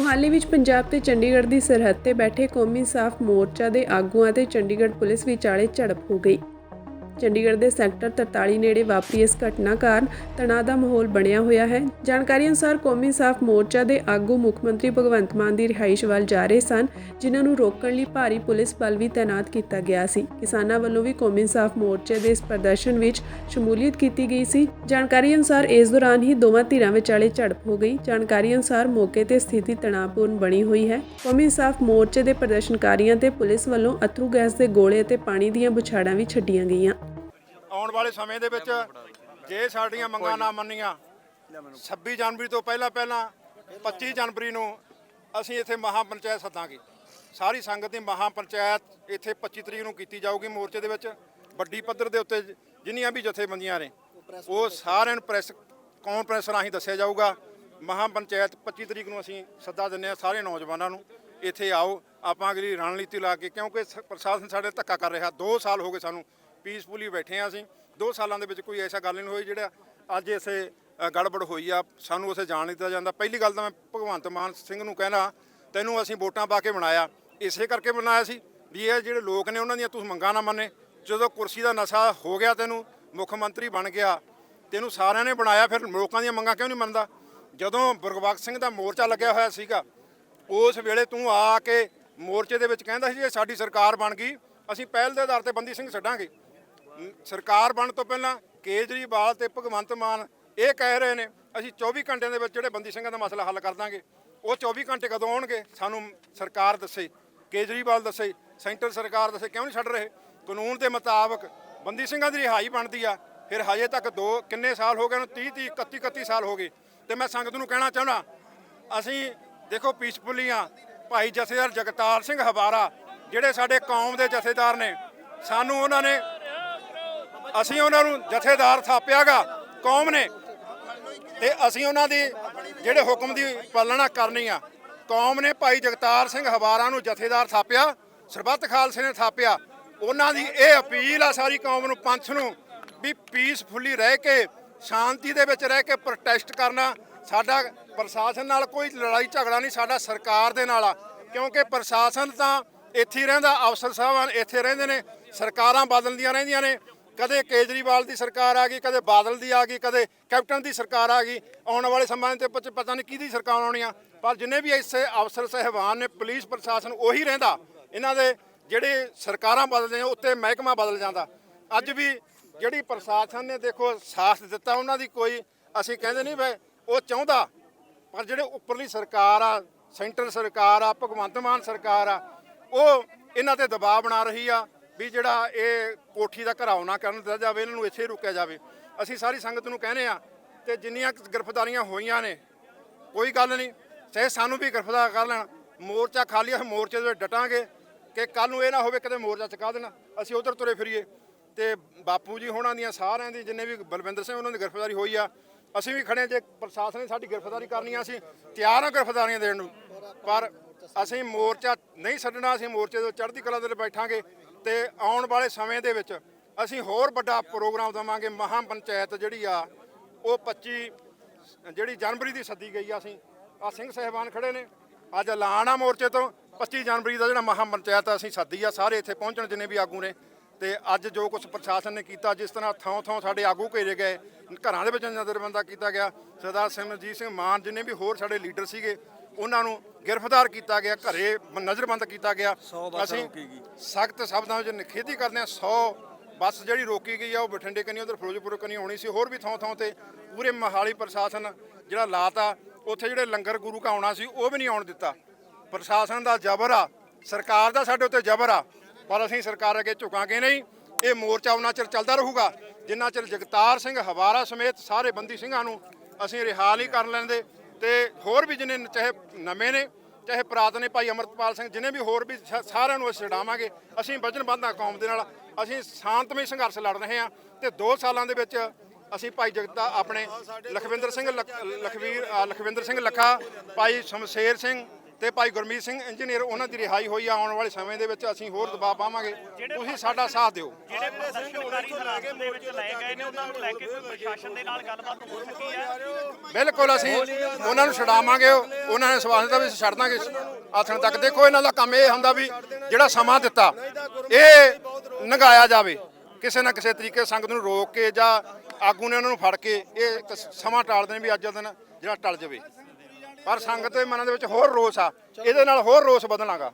ਮੁਹਾਲੀ ਵਿੱਚ ਪੰਜਾਬ ਤੇ ਚੰਡੀਗੜ੍ਹ ਦੀ ਸਰਹੱਦ ਤੇ ਬੈਠੇ ਕੌਮੀ ਸਾਫ਼ ਮੋਰਚਾ ਦੇ ਆਗੂਆਂ ਤੇ ਚੰਡੀਗੜ੍ਹ ਪੁਲਿਸ ਵਿਚਾਲੇ ਝੜਪ ਹੋ ਗਈ। ਚੰਡੀਗੜ੍ਹ ਦੇ ਸੈਕਟਰ 43 ਨੇੜੇ ਵਾਪਰੀ ਇਸ ਘਟਨਾ ਕਾਰਨ ਤਣਾਅ ਦਾ ਮਾਹੌਲ ਬਣਿਆ ਹੋਇਆ ਹੈ। ਜਾਣਕਾਰੀ ਅਨੁਸਾਰ ਕੌਮੀ ਇਨਸਾਫ਼ ਮੋਰਚਾ ਦੇ ਆਗੂ ਮੁੱਖ ਮੰਤਰੀ ਭਗਵੰਤ ਮਾਨ ਦੀ ਰਿਹਾਇਸ਼ ਵੱਲ ਜਾ ਰਹੇ ਸਨ, ਜਿਨ੍ਹਾਂ ਨੂੰ ਰੋਕਣ ਲਈ ਭਾਰੀ ਪੁਲਿਸ ਬਲ ਵੀ ਤਾਇਨਾਤ ਕੀਤਾ ਗਿਆ ਸੀ। ਕਿਸਾਨਾਂ ਵੱਲੋਂ ਵੀ ਕੌਮੀ ਇਨਸਾਫ਼ ਮੋਰਚੇ ਦੇ ਇਸ ਪ੍ਰਦਰਸ਼ਨ ਵਿੱਚ ਸ਼ਮੂਲੀਅਤ ਕੀਤੀ ਗਈ ਸੀ। ਜਾਣਕਾਰੀ ਅਨੁਸਾਰ ਇਸ ਦੌਰਾਨ ਹੀ ਦੋਵਾਂ ਧਿਰਾਂ ਵਿਚਾਲੇ ਝੜਪ ਹੋ ਗਈ। ਜਾਣਕਾਰੀ ਅਨੁਸਾਰ ਮੌਕੇ ਤੇ ਸਥਿਤੀ ਤਣਾਅਪੂਰਨ ਬਣੀ ਹੋਈ ਹੈ। ਕੌਮੀ ਇਨਸਾਫ਼ ਮੋਰਚੇ ਦੇ ਪ੍ਰਦਰਸ਼ਨਕਾਰੀਆਂ ਤੇ ਪੁਲਿਸ ਵੱਲੋਂ ਅਥਰੂ ਗੈਸ ਦੇ ਗੋਲੇ ਅਤੇ ਪਾਣੀ ਦੀਆਂ ਬੁਛਾੜਾਂ ਵੀ ਛੱਡੀਆਂ ਗਈਆਂ। ਆਉਣ ਵਾਲੇ ਸਮੇਂ ਦੇ ਵਿੱਚ ਜੇ ਸਾਡੀਆਂ ਮੰਗਾਂ ਨਾ ਮੰਨੀਆਂ 26 ਜਨਵਰੀ ਤੋਂ ਪਹਿਲਾਂ ਪਹਿਲਾਂ 25 ਜਨਵਰੀ ਨੂੰ ਅਸੀਂ ਇੱਥੇ ਮਹਾ ਪੰਚਾਇਤ ਸੱਦਾਂਗੇ। ਸਾਰੀ ਸੰਗਤ ਦੀ ਮਹਾ ਪੰਚਾਇਤ ਇੱਥੇ 25 ਤਰੀਕ ਨੂੰ ਕੀਤੀ ਜਾਊਗੀ ਮੋਰਚੇ ਦੇ ਵਿੱਚ। ਵੱਡੀ ਪੱਧਰ ਦੇ ਉੱਤੇ ਜਿੰਨੀਆਂ ਵੀ ਜਥੇਬੰਦੀਆਂ ਨੇ ਉਹ ਸਾਰਿਆਂ ਨੂੰ ਪ੍ਰੈਸ ਕਾਨਫਰੰਸ ਰਾਹੀਂ ਦੱਸਿਆ ਜਾਊਗਾ। ਮਹਾ ਪੰਚਾਇਤ 25 ਤਰੀਕ ਨੂੰ ਅਸੀਂ ਸੱਦਾ ਦਿੰਦੇ ਹਾਂ ਸਾਰੇ ਨੌਜਵਾਨਾਂ ਨੂੰ ਇੱਥੇ ਆਓ ਆਪਾਂ ਅਗਲੀ ਰਣਨੀਤੀ ਲਾ ਕੇ ਕਿਉਂਕਿ ਪ੍ਰਸ਼ਾਸਨ ਸਾਡੇ ਧੱਕਾ ਕਰ ਰਿਹਾ। 2 ਸਾਲ ਹੋ ਗਏ ਸਾਨੂੰ ਪੀਸਫੁਲੀ ਬੈਠੇ ਆ ਅਸੀਂ। 2 ਸਾਲਾਂ ਦੇ ਵਿੱਚ ਕੋਈ ਐਸਾ ਗੱਲ ਨਹੀਂ ਹੋਈ ਜਿਹੜਾ ਅੱਜ ਇਸੇ ਗੜਬੜ ਹੋਈ ਆ। ਸਾਨੂੰ ਉਸੇ ਜਾਣ ਨਹੀਂ ਦਿੱਤਾ ਜਾਂਦਾ। ਪਹਿਲੀ ਗੱਲ ਤਾਂ ਮੈਂ ਭਗਵੰਤ ਮਾਨ ਸਿੰਘ ਨੂੰ ਕਹਿਣਾ, ਤੈਨੂੰ ਅਸੀਂ ਵੋਟਾਂ ਪਾ ਕੇ ਬਣਾਇਆ। ਇਸੇ ਕਰਕੇ ਬਣਾਇਆ ਸੀ ਵੀ ਇਹ ਜਿਹੜੇ ਲੋਕ ਨੇ ਉਹਨਾਂ ਦੀਆਂ ਤੂੰ ਮੰਗਾਂ ਨਾ ਮੰਨੇ। ਜਦੋਂ ਕੁਰਸੀ ਦਾ ਨਸ਼ਾ ਹੋ ਗਿਆ ਤੈਨੂੰ, ਮੁੱਖ ਮੰਤਰੀ ਬਣ ਗਿਆ, ਤੈਨੂੰ ਸਾਰਿਆਂ ਨੇ ਬਣਾਇਆ, ਫਿਰ ਲੋਕਾਂ ਦੀਆਂ ਮੰਗਾਂ ਕਿਉਂ ਨਹੀਂ ਮੰਨਦਾ? ਜਦੋਂ ਗੁਰਬਖਸ਼ ਸਿੰਘ ਦਾ ਮੋਰਚਾ ਲੱਗਿਆ ਹੋਇਆ ਸੀਗਾ, ਉਸ ਵੇਲੇ ਤੂੰ ਆ ਕੇ ਮੋਰਚੇ ਦੇ ਵਿੱਚ ਕਹਿੰਦਾ ਸੀ ਜੇ ਸਾਡੀ ਸਰਕਾਰ ਬਣ ਗਈ, ਅਸੀਂ ਪਹਿਲ ਦੇ ਆਧਾਰ ਤੇ ਬੰਦੀ ਸਿੰਘ ਛੱਡਾਂਗੇ। ਸਰਕਾਰ ਬਣ ਤੋਂ ਪਹਿਲਾਂ ਕੇਜਰੀਵਾਲ ਤੇ ਭਗਵੰਤ ਮਾਨ ਇਹ ਕਹਿ ਰਹੇ ਨੇ, ਅਸੀਂ 24 ਘੰਟਿਆਂ ਦੇ ਵਿੱਚ ਜਿਹੜੇ ਬੰਦੀ ਸਿੰਘਾਂ ਦਾ ਮਸਲਾ ਹੱਲ ਕਰ ਦਾਂਗੇ। ਉਹ 24 ਘੰਟੇ ਕਦੋਂ ਆਉਣਗੇ? ਸਾਨੂੰ ਸਰਕਾਰ ਦੱਸੇ, ਕੇਜਰੀਵਾਲ ਦੱਸੇ, ਸੈਂਟਰ ਸਰਕਾਰ ਦੱਸੇ, ਕਿਉਂ ਨਹੀਂ ਛੱਡ ਰਹੇ? ਕਾਨੂੰਨ ਦੇ ਮੁਤਾਬਕ ਬੰਦੀ ਸਿੰਘਾਂ ਦੀ ਰਿਹਾਈ ਬਣਦੀ ਆ, ਫਿਰ ਹਜੇ ਤੱਕ ਦੋ, ਕਿੰਨੇ ਸਾਲ ਹੋ ਗਏ ਨੂੰ 30 30 31 31 ਸਾਲ ਹੋ ਗਏ। ਤੇ ਮੈਂ ਸੰਗਤ ਨੂੰ ਕਹਿਣਾ ਚਾਹੁੰਦਾ, ਅਸੀਂ ਦੇਖੋ ਪੀਸਫੁਲੀ ਆ, ਭਾਈ ਜਥੇਦਾਰ ਜਗਤਾਰ ਸਿੰਘ ਹਵਾਰਾ, ਜਿਹੜੇ ਸਾਡੇ ਕੌਮ ਦੇ ਜਥੇਦਾਰ ਨੇ, ਸਾਨੂੰ ਉਹਨਾਂ ਨੇ ਅਸੀਂ ਉਹਨਾਂ ਨੂੰ ਜਥੇਦਾਰ ਥਾਪਿਆਗਾ, ਕੌਮ ਨੇ। ਤੇ ਅਸੀਂ ਉਹਨਾਂ ਦੀ ਜਿਹੜੇ ਹੁਕਮ ਦੀ ਪਾਲਣਾ ਕਰਨੀ ਆ, ਕੌਮ ਨੇ ਭਾਈ ਜਗਤਾਰ ਸਿੰਘ ਹਵਾਰਾ ਨੂੰ ਜਥੇਦਾਰ ਥਾਪਿਆ, ਸਰਬੱਤ ਖਾਲਸੇ ਨੇ ਥਾਪਿਆ। ਉਹਨਾਂ ਦੀ ਇਹ ਅਪੀਲ ਆ ਸਾਰੀ ਕੌਮ ਨੂੰ, ਪੰਥ ਨੂੰ, ਵੀ ਪੀਸਫੁਲੀ ਰਹਿ ਕੇ, ਸ਼ਾਂਤੀ ਦੇ ਵਿੱਚ ਰਹਿ ਕੇ ਪ੍ਰੋਟੈਸਟ ਕਰਨਾ। ਸਾਡਾ ਪ੍ਰਸ਼ਾਸਨ ਨਾਲ ਕੋਈ ਲੜਾਈ ਝਗੜਾ ਨਹੀਂ, ਸਾਡਾ ਸਰਕਾਰ ਦੇ ਨਾਲ ਆ। ਕਿਉਂਕਿ ਪ੍ਰਸ਼ਾਸਨ ਤਾਂ ਇੱਥੇ ਰਹਿੰਦਾ, ਅਫਸਰ ਸਾਹਿਬਾਨ ਇੱਥੇ ਰਹਿੰਦੇ ਨੇ, ਸਰਕਾਰਾਂ ਬਦਲਦੀਆਂ ਰਹਿੰਦੀਆਂ ਨੇ। ਕਦੇ ਕੇਜਰੀਵਾਲ ਦੀ ਸਰਕਾਰ ਆ ਗਈ, ਕਦੇ ਬਾਦਲ ਦੀ ਆ ਗਈ, ਕਦੇ ਕੈਪਟਨ ਦੀ ਸਰਕਾਰ ਆ ਗਈ। ਆਉਣ ਵਾਲੇ ਸਮਾਂ ਤੇ ਪਤਾ ਨਹੀਂ ਕਿਹਦੀ ਸਰਕਾਰ ਆਉਣੀ ਆ। ਪਰ ਜਿੰਨੇ ਵੀ ਇਸੇ ਅਫਸਰ ਸਹਿਬਾਨ ਨੇ, ਪੁਲਿਸ ਪ੍ਰਸ਼ਾਸਨ ਉਹੀ ਰਹਿੰਦਾ। ਇਹਨਾਂ ਦੇ ਜਿਹੜੇ ਸਰਕਾਰਾਂ ਬਦਲਦੇ ਨੇ, ਉੱਤੇ ਮਹਿਕਮਾ ਬਦਲ ਜਾਂਦਾ। ਅੱਜ ਵੀ ਜਿਹੜੀ ਪ੍ਰਸ਼ਾਸਨ ਨੇ ਦੇਖੋ ਸਾਥ ਦਿੱਤਾ ਉਹਨਾਂ ਦੀ ਕੋਈ, ਅਸੀਂ ਕਹਿੰਦੇ ਨਹੀਂ ਵੇ ਉਹ ਚਾਹੁੰਦਾ। ਪਰ ਜਿਹੜੇ ਉੱਪਰਲੀ ਸਰਕਾਰ ਆ, ਸੈਂਟਰ ਸਰਕਾਰ ਆ, ਭਗਵੰਤ ਮਾਨ ਸਰਕਾਰ ਆ, ਉਹ ਇਹਨਾਂ ਤੇ ਦਬਾਅ ਬਣਾ ਰਹੀ ਆ। ਵੀ ਜਿਹੜਾ ਇਹ ਕੋਠੀ ਦਾ ਘਰਾਓ ਨਾ ਕਰਨ ਦਿੱਤਾ ਜਾਵੇ ਇਹਨਾਂ ਨੂੰ ਇੱਥੇ ਹੀ ਰੁਕਿਆ ਜਾਵੇ। ਅਸੀਂ ਸਾਰੀ ਸੰਗਤ ਨੂੰ ਕਹਿੰਦੇ ਆ ਤੇ ਜਿੰਨੀਆਂ ਗ੍ਰਿਫਤਾਰੀਆਂ ਹੋਈਆਂ ਨੇ ਕੋਈ ਗੱਲ ਨਹੀਂ। ਚਾਹੇ ਸਾਨੂੰ ਵੀ ਗ੍ਰਿਫਤਾਰ ਕਰ ਲੈਣ ਮੋਰਚਾ ਖਾਲੀ ਅਸੀਂ ਮੋਰਚੇ ਦੇ ਵਿੱਚ ਡਟਾਂਗੇ ਕਿ ਕੱਲ ਨੂੰ ਇਹ ਨਾ ਹੋਵੇ ਕਦੇ ਮੋਰਚਾ ਚੁਕਾ ਦੇਣਾ। ਅਸੀਂ ਉਧਰ ਤੁਰੇ ਫਿਰੀਏ। ਤੇ ਬਾਪੂ ਜੀ ਹੋਣਾ ਦੀਆਂ ਸਾਰਿਆਂ ਦੀ ਜਿੰਨੇ ਵੀ ਬਲਵਿੰਦਰ ਸਿੰਘ ਉਹਨਾਂ ਦੀ ਗ੍ਰਿਫਤਾਰੀ ਹੋਈ ਆ ਅਸੀਂ ਵੀ ਖੜੇ ਹਾਂ, ਜੇ ਪ੍ਰਸ਼ਾਸਨ ਨੇ ਸਾਡੀ ਗ੍ਰਿਫਤਾਰੀ ਕਰਨੀ ਆ ਅਸੀਂ ਤਿਆਰ ਹਾਂ ਗ੍ਰਿਫਤਾਰੀਆਂ ਦੇਣ ਨੂੰ। ਪਰ ਅਸੀਂ ਮੋਰਚਾ ਨਹੀਂ ਛੱਡਣਾ ਅਸੀਂ ਮੋਰਚੇ ਦੇ ਚੜ੍ਹਦੀ ਕਲਾ ਦੇ ਬੈਠਾਂਗੇ। ਤੇ ਆਉਣ ਵਾਲੇ ਸਮੇਂ ਦੇ ਵਿੱਚ ਅਸੀਂ ਹੋਰ ਵੱਡਾ ਪ੍ਰੋਗਰਾਮ ਦੇਵਾਂਗੇ ਮਹਾ ਪੰਚਾਇਤ ਜਿਹੜੀ ਆ, ਉਹ 25 ਜਿਹੜੀ ਜਨਵਰੀ ਦੀ ਸੱਦੀ ਗਈ ਆ ਅਸੀਂ, ਆ ਸਿੰਘ ਸਹਿਬਾਨ ਖੜੇ ਨੇ। ਅੱਜ ਐਲਾਨ ਆ ਮੋਰਚੇ ਤੋਂ 25 ਜਨਵਰੀ ਦਾ ਜਿਹੜਾ ਮਹਾ ਪੰਚਾਇਤ ਅਸੀਂ ਸੱਦੀ ਆ, ਸਾਰੇ ਇੱਥੇ ਪਹੁੰਚਣ ਜਿੰਨੇ ਵੀ ਆਗੂ ਨੇ। ਤੇ ਅੱਜ ਜੋ ਕੁਝ ਪ੍ਰਸ਼ਾਸਨ ਨੇ ਕੀਤਾ, ਜਿਸ ਤਰ੍ਹਾਂ ਥਾਂ ਥਾਂ ਸਾਡੇ ਆਗੂ ਘੇਰੇ ਗਏ, ਘਰਾਂ ਦੇ ਵਿੱਚ ਨਜ਼ਰਬੰਦਾ ਕੀਤਾ ਗਿਆ, ਸਰਦਾਰ ਸਿਮਰਜੀਤ ਸਿੰਘ ਮਾਨ, ਜਿੰਨੇ ਵੀ ਹੋਰ ਸਾਡੇ ਲੀਡਰ ਸੀਗੇ ਉਹਨਾਂ ਨੂੰ ਗ੍ਰਿਫਤਾਰ ਕੀਤਾ ਗਿਆ ਘਰੇ ਨਜ਼ਰਬੰਦ ਕੀਤਾ ਗਿਆ। ਅਸੀਂ ਸਖਤ ਸ਼ਬਦਾਂ ਵਿੱਚ ਨਿਖੇਧੀ ਕਰਦੇ ਹਾਂ। 100 ਬੱਸ ਜਿਹੜੀ ਰੋਕੀ ਗਈ ਆ ਉਹ ਬਠਿੰਡੇ ਕਨੀ ਉਧਰ ਫਿਰੋਜ਼ਪੁਰ ਕਨੀ ਆਉਣੀ ਸੀ। ਹੋਰ ਵੀ ਥਾਂ ਥਾਂ ਤੇ ਪੂਰੇ ਮਹਾਲੀ ਪ੍ਰਸ਼ਾਸਨ ਜਿਹੜਾ ਲਾਤਾ ਉੱਥੇ ਜਿਹੜੇ ਲੰਗਰ ਗੁਰੂ ਕਾ ਆਉਣਾ ਸੀ ਉਹ ਵੀ ਨਹੀਂ ਆਉਣ ਦਿੱਤਾ। ਪ੍ਰਸ਼ਾਸਨ ਦਾ ਜ਼ਬਰ ਆ ਸਰਕਾਰ ਦਾ ਸਾਡੇ ਉੱਤੇ ਜ਼ਬਰ ਆ ਪਰ ਅਸੀਂ ਸਰਕਾਰ ਅੱਗੇ ਝੁਕਾਂਗੇ ਨਹੀਂ। ਇਹ ਮੋਰਚਾ ਉਹਨਾਂ ਚਿਰ ਚੱਲਦਾ ਰਹੂਗਾ। ਜਿੰਨਾ ਚਿਰ ਜਗਤਾਰ ਸਿੰਘ ਹਵਾਰਾ ਸਮੇਤ ਸਾਰੇ ਬੰਦੀ ਸਿੰਘਾਂ ਨੂੰ ਅਸੀਂ ਰਿਹਾਲ ਨਹੀਂ ਕਰਨ ਲੈਂਦੇ ਤੇ ਹੋਰ ਵੀ ਜਿਹਨੇ ਚਾਹੇ ਨਵੇਂ ਨੇ, ਚਾਹੇ ਪੁਰਾਤਨ ਨੇ, ਭਾਈ ਅਮਰਤਪਾਲ ਸਿੰਘ ਜਿਹਨੇ ਵੀ ਹੋਰ ਵੀ ਸਾਰਿਆਂ ਨੂੰ ਅਸੀਂ ਛਡਾਵਾਂਗੇ। ਅਸੀਂ ਵਚਨਬੱਧ ਹਾਂ ਕੌਮ ਦੇ ਨਾਲ, ਅਸੀਂ ਸ਼ਾਂਤਮਈ ਸੰਘਰਸ਼ ਲੜ ਰਹੇ ਹਾਂ ਤੇ 2 ਸਾਲਾਂ ਦੇ ਵਿੱਚ ਅਸੀਂ ਭਾਈ ਜਗਤਾ ਆਪਣੇ ਲਖਵਿੰਦਰ ਸਿੰਘ ਲਖਵੀਰ ਲਖਵਿੰਦਰ ਸਿੰਘ ਲੱਖਾ, ਭਾਈ ਸ਼ਮਸ਼ੇਰ ਸਿੰਘ ਤੇ ਭਾਈ ਗੁਰਮੀਤ ਸਿੰਘ ਇੰਜੀਨੀਅਰ ਉਹਨਾਂ ਦੀ ਰਿਹਾਈ ਹੋਈ ਆ ਆਉਣ ਵਾਲੇ ਸਮੇਂ ਦੇ ਵਿੱਚ ਅਸੀਂ ਹੋਰ ਦਬਾਅ ਪਾਵਾਂਗੇ। ਤੁਸੀਂ ਸਾਡਾ ਸਾਥ ਦਿਓ। ਜਿਹੜੇ ਪ੍ਰਦਰਸ਼ਨਕਾਰੀ ਹਿਰਾਸਤ ਦੇ ਵਿੱਚ ਲਏ ਗਏ ਨੇ ਉਹਨਾਂ ਨੂੰ ਲੈ ਕੇ ਕੋਈ ਪ੍ਰਸ਼ਾਸਨ ਦੇ ਨਾਲ ਗੱਲਬਾਤ ਹੋ ਚੁੱਕੀ ਹੈ? ਬਿਲਕੁਲ ਅਸੀਂ ਉਹਨਾਂ ਨੂੰ ਛਡਾਵਾਂਗੇ ਉਹਨਾਂ ਨੇ ਸਵਾਲ ਦਿੱਤਾ ਵੀ ਛੱਡ ਦਾਂਗੇ। ਆਥਣ ਤੱਕ ਦੇਖੋ ਇਹਨਾਂ ਦਾ ਕੰਮ ਇਹ ਹੁੰਦਾ ਵੀ ਜਿਹੜਾ ਸਮਾਂ ਦਿੱਤਾ ਇਹ ਨਗਾਇਆ ਜਾਵੇ। ਕਿਸੇ ਨਾ ਕਿਸੇ ਤਰੀਕੇ ਸੰਗਤ ਨੂੰ ਰੋਕ ਕੇ ਜਾਂ ਆਗੂ ਨੇ ਉਹਨਾਂ ਨੂੰ ਫੜ ਕੇ ਇਹ ਸਮਾਂ ਟਾਲਦੇ ਨੇ ਵੀ ਅੱਜ ਦਾ ਦਿਨ ਜਿਹੜਾ ਟਲ ਜਾਵੇ। ਪਰ ਸੰਗਤ ਦੇ ਮਨਾਂ ਦੇ ਵਿੱਚ ਹੋਰ ਰੋਸ ਆ। ਇਹਦੇ ਨਾਲ ਹੋਰ ਰੋਸ ਵਧਣਾਗਾ।